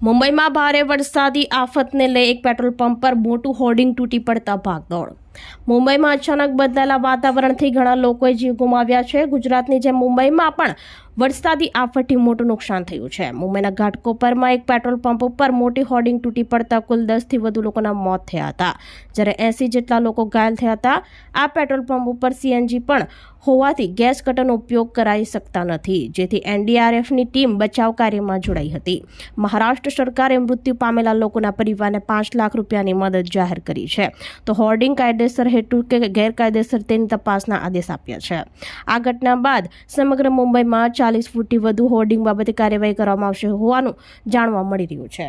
મુંબઈમાં ભારે વરસાદી આફતને લઈ એક પેટ્રોલ પંપ પર મોટું હોર્ડિંગ તૂટી પડતા ભાગદોડ. મુંબઈમાં અચાનક બદલાયેલા વાતાવરણથી ઘણા લોકોએ જીવ ગુમાવ્યા છે. ગુજરાતની જેમ મુંબઈમાં પણ વરસાદી આફતથી મોટું નુકસાન થયું છે. મુંબઈના ઘાટકોપરમાં એક પેટ્રોલ પંપ ઉપર મોટી હોર્ડિંગ તૂટી પડતા કુલ દસથી વધુ લોકોના મોત થયા હતા. જ્યારે એંસી જેટલા લોકો ઘાયલ થયા હતા, આ પેટ્રોલ પંપ ઉપર સીએનજી પણ હોવાથી ગેસ કટરનો ઉપયોગ કરાઈ શકતા નથી, જેથી એનડીઆરએફની ટીમ બચાવ કાર્યમાં જોડાઈ હતી. મહારાષ્ટ્ર સરકારે મૃત્યુ પામેલા લોકોના પરિવારને પાંચ લાખ રૂપિયાની મદદ જાહેર કરી છે. તો હોર્ડિંગ કાયદેસર હેતુ કે ગેરકાયદેસર તેની તપાસના આદેશ આપ્યા છે. આ ઘટના બાદ સમગ્ર મુંબઈમાં ચાલીસ ફૂટથી વધુ હોર્ડિંગ બાબતે કાર્યવાહી કરવામાં આવશે હોવાનું જાણવા મળી રહ્યું છે.